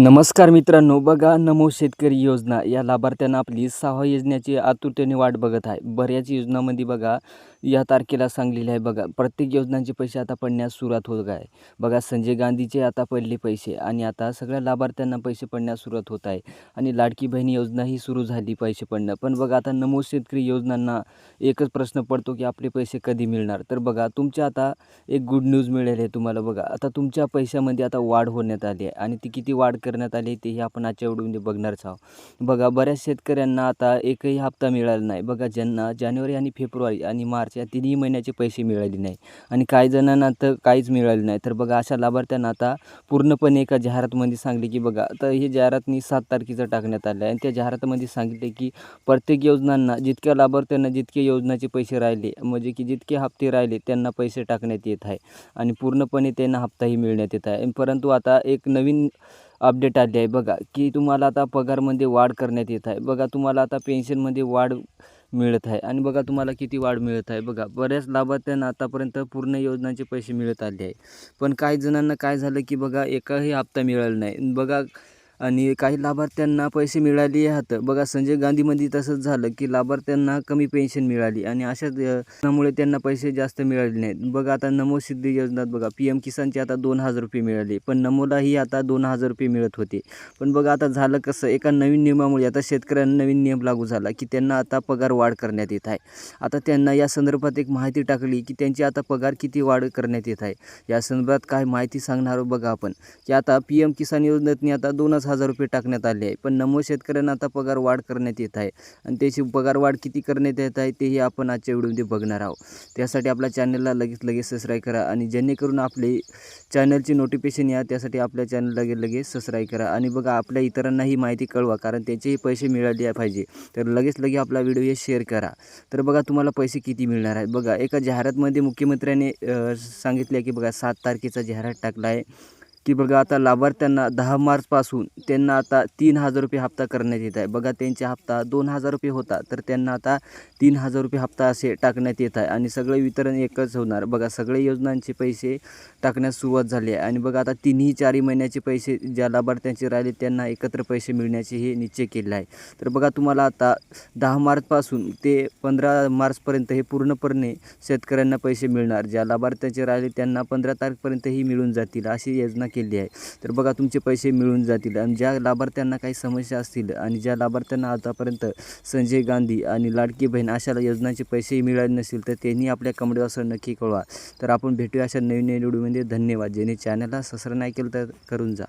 नमस्कार मित्रांनो बघा नमो शेतकरी योजना. या लाभार्थ्यांना आपली सहा योजनेची आतुरतेने वाट बघत आहे. बऱ्याच योजनामध्ये बघा या तारखेला सांगलेली आहे बघा. प्रत्येक योजनांचे पैसे आता पडण्यास सुरुवात होत आहे. बघा संजय गांधीचे आता पडले पैसे आणि आता सगळ्या लाभार्थ्यांना पैसे पडण्यास सुरुवात होत आहे. आणि लाडकी बहिणी योजना ही सुरू झाली पैसे पडणं. पण बघा आता नमो शेतकरी योजनांना एकच प्रश्न पडतो की आपले पैसे कधी मिळणार? तर बघा तुमच्या आता एक गुड न्यूज मिळेल आहे तुम्हाला बघा. आता तुमच्या पैशामध्ये आता वाढ होण्यात आली आहे आणि ती किती वाढ करण्यात आली तेही आपण आजच्या व्हिडिओमध्ये बघणारच आहोत. बघा बऱ्याच शेतकऱ्यांना आता एकही हप्ता मिळाला नाही. बघा ज्यांना जानेवारी आणि फेब्रुवारी आणि मार्च या तिन्ही महिन्याचे पैसे मिळाले नाही. आणि काही जणांना तर काहीच मिळाले नाही. तर बघा अशा लाभार्थ्यांना आता पूर्णपणे एका जाहिरातमध्ये सांगले की बघा आता हे जाहिरातनी सात तारखेचं टाकण्यात आलं आहे आणि त्या जाहिरातामध्ये सांगितले की प्रत्येक योजनांना जितक्या लाभार्थ्यांना जितके योजनाचे पैसे राहिले म्हणजे की जितके हप्ते राहिले त्यांना पैसे टाकण्यात येत आहे. आणि पूर्णपणे त्यांना हप्ताही मिळण्यात येत आहे. परंतु आता एक नवीन अपडेट आली आहे. बघा की तुम्हाला आता पगारमध्ये वाढ करण्यात येत आहे. बघा तुम्हाला आता पेन्शनमध्ये वाढ मिळत आहे. आणि बघा तुम्हाला किती वाढ मिळत आहे. बघा बऱ्याच लाभार्थ्यांना आतापर्यंत पूर्ण योजनांचे पैसे मिळत आले आहे. पण काही जणांना काय झालं की बघा एकाही हप्ता मिळाला नाही. बघा आणि काही लाभार्थ्यांना पैसे मिळाले आहेत. बघा संजय गांधीमध्ये तसंच झालं की लाभार्थ्यांना कमी पेन्शन मिळाली आणि अशामुळे त्यामुळे त्यांना पैसे जास्त मिळाले नाहीत. बघा आता नमो सिद्धी योजनात बघा पी एम किसानचे आता दोन हजार रुपये मिळाले पण नमोलाही आता दोन हजार रुपये मिळत होते. पण बघा आता झालं कसं एका नवीन नियमामुळे आता शेतकऱ्यांना नवीन नियम लागू झाला की त्यांना आता पगार वाढ करण्यात येत आहे. आता त्यांना या संदर्भात एक माहिती टाकली की त्यांची आता पगार किती वाढ करण्यात येत आहे. या संदर्भात काय माहिती सांगणार आहोत बघा आपण. की आता पी एम किसान योजनेतनी आता दोन हजार हजार रुपये टाकण्यात आले आहे. पण नमो शेतकऱ्यांना आता पगार वाढ करण्यात येत आहे. आणि त्याची पगार वाढ किती करण्यात येत आहे तेही आपण आजच्या व्हिडिओमध्ये बघणार आहोत. त्यासाठी आपल्या चॅनलला लगेच लगेच सबस्क्राईब करा आणि जेणेकरून आपले चॅनलची नोटिफिकेशन या त्यासाठी आपल्या चॅनल लगेच लगेच सबस्क्राईब करा. आणि बघा आपल्या इतरांनाही माहिती कळवा कारण त्यांचेही पैसे मिळाले पाहिजे. तर लगेच लगे आपला व्हिडिओ हे शेअर करा. तर बघा तुम्हाला पैसे किती मिळणार आहेत? बघा एका जाहिरातमध्ये मुख्यमंत्र्यांनी सांगितले की बघा सात तारखेचा जाहिरात टाकला आहे. की बघा आता लाभार्थ्यांना दहा मार्चपासून त्यांना आता तीन हजार रुपये हप्ता करण्यात येत आहे. बघा त्यांचा हप्ता दोन हजार रुपये होता तर त्यांना आता तीन हजार रुपये हप्ता असे टाकण्यात येत आहे आणि सगळे वितरण एकच होणार. बघा सगळे योजनांचे पैसे टाकण्यास सुरुवात झाली आहे. आणि बघा आता तिन्ही चारही महिन्याचे पैसे ज्या लाभार्थ्यांचे राहिले त्यांना एकत्र पैसे मिळण्याचे हे निश्चय केले आहे. तर बघा तुम्हाला आता दहा मार्चपासून ते पंधरा मार्चपर्यंत हे पूर्णपणे शेतकऱ्यांना पैसे मिळणार. ज्या लाभार्थ्यांचे राहिले त्यांना पंधरा तारखेपर्यंतही मिळून जातील अशी योजना केली आहे. तर बघा तुमचे पैसे मिळून जातील आणि ज्या लाभार्थ्यांना काही समस्या असतील आणि ज्या लाभार्थ्यांना आतापर्यंत संजय गांधी आणि लाडकी बहीण अशा योजनांचे पैसेही मिळाले नसतील तर त्यांनी आपल्या कमेंट असं नक्की कळवा. तर आपण भेटूया अशा नवीन नवीन व्हिडिओमध्ये. धन्यवाद. ज्यांनी चॅनलला सबस्क्राईब नाही केलं तर करून जा.